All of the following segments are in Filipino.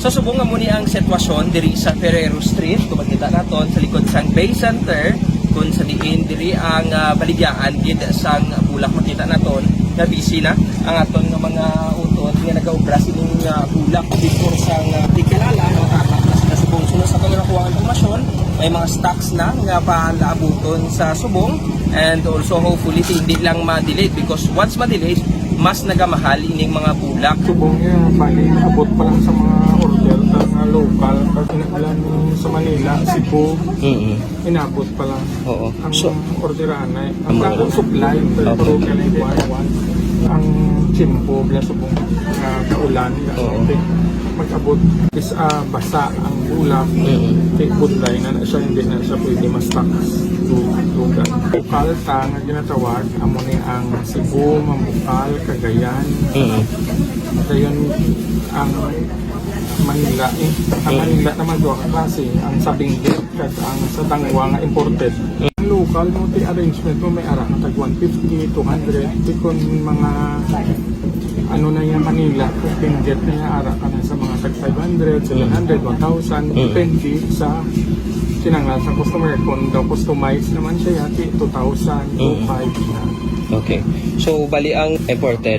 So subong nga muni ang sitwasyon diri sa Ferrero Street kung makita naton sa likod sang Bay Center kung sa diin diri ang uh, baligyaan gid sang bulak. Makita naton nga busy na ang aton nga mga utot nga nagaubra sining uh, bulak. Before sang uh, di kilala ang tatak na sila subong sunod sa aton nakuha ang impormasyon may mga stocks na nga palaabuton sa subong and also hopefully hindi lang ma-delayed because once ma-delayed mas nagamahal ining mga bulak Subong niya, bali, abot pa lang sa mga order na nga local. Kasi ilan sa Manila, Cebu, mm inabot pa lang. Oo. Ang So, orderan ay, Ang ang mga- mga supply, pero Okay. kailangan ang chimpo, bila subong uh, kaulan, okay. mag-abot is ah, basa ang bulak, Mm. take budlay na na siya, hindi na siya pwede ma-stock lugar. Bukal ta nga ginatawag, amo ni ang Cebu, Mambukal, Cagayan, mm Dayon ang Manila eh. Ang Manila naman doon klase. Ang sa Benguet at ang sa Dangwa nga imported. Ang local mo ti arrangement mo may ara tag 150, 200. Di kun mga ano na yan Manila, kung Benguet na yan ara ka na sa mga tag 500, 700, 1,000. Depende sa sinanglan sa customer. Kung daw customized naman siya yati 2,000, 2,500 na. Okay. So, bali ang imported,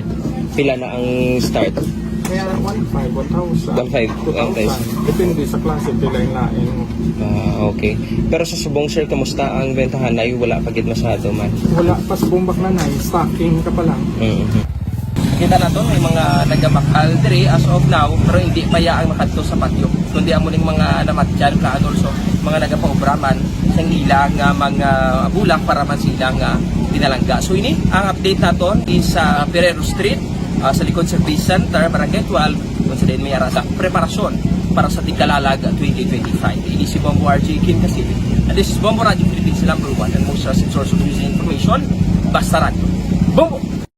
pila na ang start? Kaya 1,500, 1,000, 1,500, 2,000. Depende sa klase, pila yung lain mo. Ah, okay. Pero sa subong sir, kamusta ang bentahan ay wala pa gid masyado man. Wala pa sa bumbak na na, stocking ka pa lang. Mhm. Kita na to, may mga nagamakal diri as of now, pero hindi pa ya ang makadto sa patio. Kundi amo ning mga namatyan ka also, mga nagapaubraman sa nila nga mga bulak para man sila nga dinalangga. So ini ang update naton is sa Ferrero Street, ah, sa likod Service Center, Barangay 12, kung sa din may ara sa preparasyon para sa Tigalalag 2025. Ini si Bombo RJ Kim Kasili. And this is Bombo Radio Philippines, number one and most trusted source of news and information. Basta Radio. Bombo!